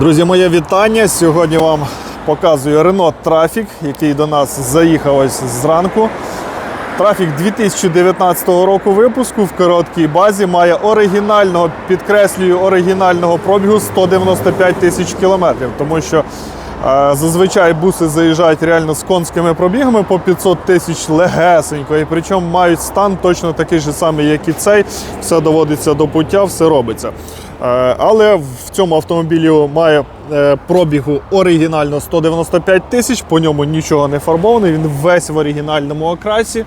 Друзі, моє вітання. Сьогодні вам показую Renault Traffic, який до нас заїхав ось зранку. Трафік 2019 року випуску в короткій базі має оригінального, підкреслюю, оригінального пробігу 195 тисяч кілометрів, тому що е, зазвичай буси заїжджають реально з конськими пробігами по 500 тисяч легесенько, і причому мають стан точно такий же самий, як і цей. Все доводиться до пуття, все робиться. Е, Але в цьому автомобілі має е, пробігу оригінально 195 тисяч, по ньому нічого не фарбований, він весь в оригінальному окрасі.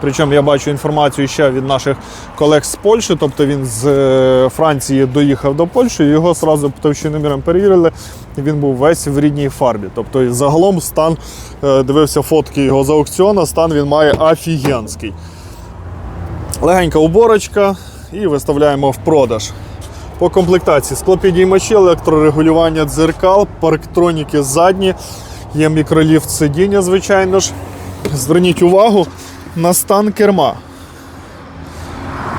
Причому я бачу інформацію ще від наших колег з Польщі, тобто він з е, Франції доїхав до Польщі, його одразу товщиноміром перевірили, він був весь в рідній фарбі. Тобто загалом стан, дивився фотки його з аукціону, стан він має офігенський. Легенька уборочка і виставляємо в продаж. По комплектації склопідіймачі, електрорегулювання дзеркал, парктроніки задні, є мікроліфт сидіння, звичайно ж. Зверніть увагу на стан керма.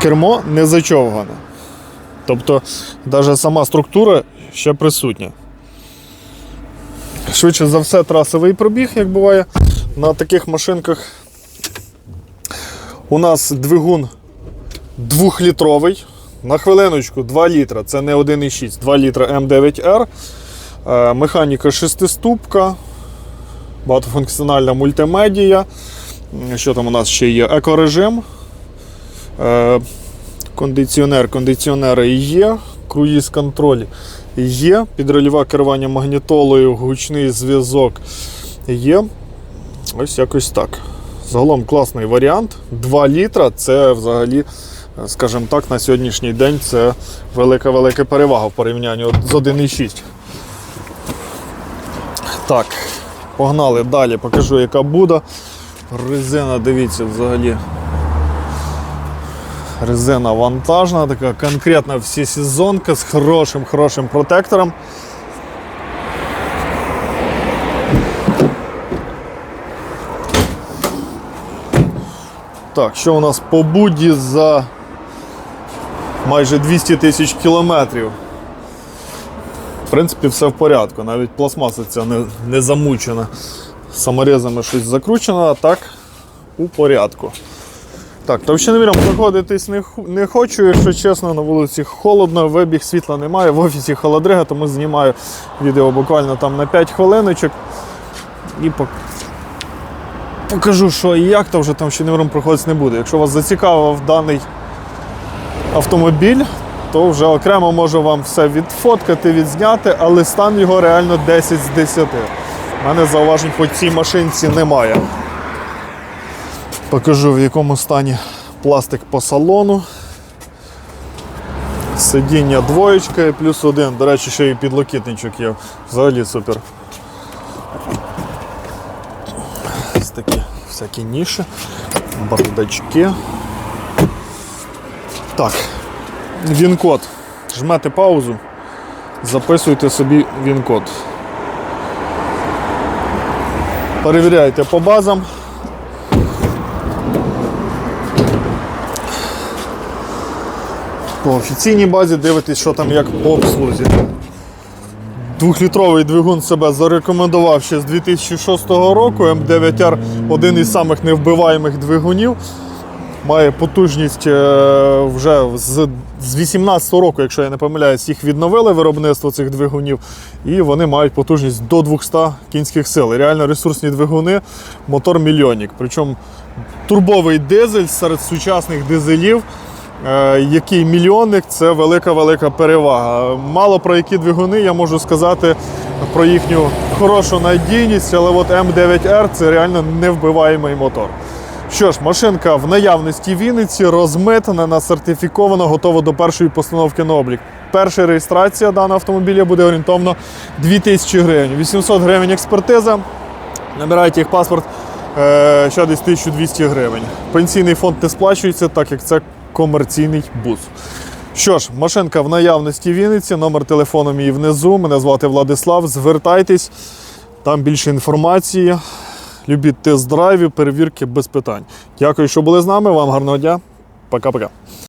Кермо не зачовгане. Тобто, навіть сама структура ще присутня. Швидше за все, трасовий пробіг, як буває на таких машинках. У нас двигун двохлітровий. На хвилиночку 2 літра, це не 1,6, 2 літра М9Р. Е, Механіка шестиступка, багатофункціональна мультимедія. Що там у нас ще є? Екорежим. Е, Кондиціонер, кондиціонери є, круїз контроль є, підрольове керування магнітолою, гучний зв'язок є. Ось якось так. Загалом класний варіант. 2 літра це взагалі, скажімо так, на сьогоднішній день це велика-велика перевага в порівнянні з 1,6. Так, погнали далі, покажу, яка буде. Резина, дивіться, взагалі. Резина вантажна, така конкретна всесезонка з хорошим хорошим протектором. Так, що у нас по буді за майже 200 тисяч кілометрів. В принципі, все в порядку. Навіть пластмаса ця не, не замучена. Саморезами щось закручено, а так у порядку. Так, товщиноміром проходитись не, не хочу, якщо чесно, на вулиці холодно, вибіг світла немає, в офісі холодрига, тому знімаю відео буквально там на 5 хвилиночок. І пок- покажу, що і як, то вже там ще номером проходити не буде. Якщо вас зацікавив даний автомобіль, то вже окремо можу вам все відфоткати, відзняти, але стан його реально 10 з 10. У мене зауважень по цій машинці немає. Покажу в якому стані пластик по салону. Сидіння двоєчка і плюс один. До речі, ще і підлокітничок є. Взагалі супер. Ось такі всякі ніші, бардачки. Так, він-код. Жмете паузу, записуйте собі він-код. Перевіряйте по базам. По офіційній базі дивитесь, що там як по обслузі. Двохлітровий двигун себе зарекомендував ще з 2006 року. М9R один із самих невбиваємих двигунів. Має потужність е, вже з, з 18 року, якщо я не помиляюсь, їх відновили виробництво цих двигунів, і вони мають потужність до 200 кінських сил. Реально ресурсні двигуни, мотор мільйонник. Причому турбовий дизель серед сучасних дизелів. Е, який мільйонник це велика-велика перевага. Мало про які двигуни я можу сказати про їхню хорошу надійність, але от М9R це реально невбиваємий мотор. Що ж, машинка в наявності Вінниці розмитана, сертифікована, готова до першої постановки на облік. Перша реєстрація даного автомобіля буде орієнтовно 2000 гривень. 800 гривень експертиза. Набирайте їх паспорт е, ще десь 1200 гривень. Пенсійний фонд не сплачується, так як це комерційний бус. Що ж, машинка в наявності Вінниці, номер телефону мій внизу. Мене звати Владислав. Звертайтесь, там більше інформації. Любіть тест-драйві, перевірки без питань. Дякую, що були з нами. Вам гарного дня. Пока-пока.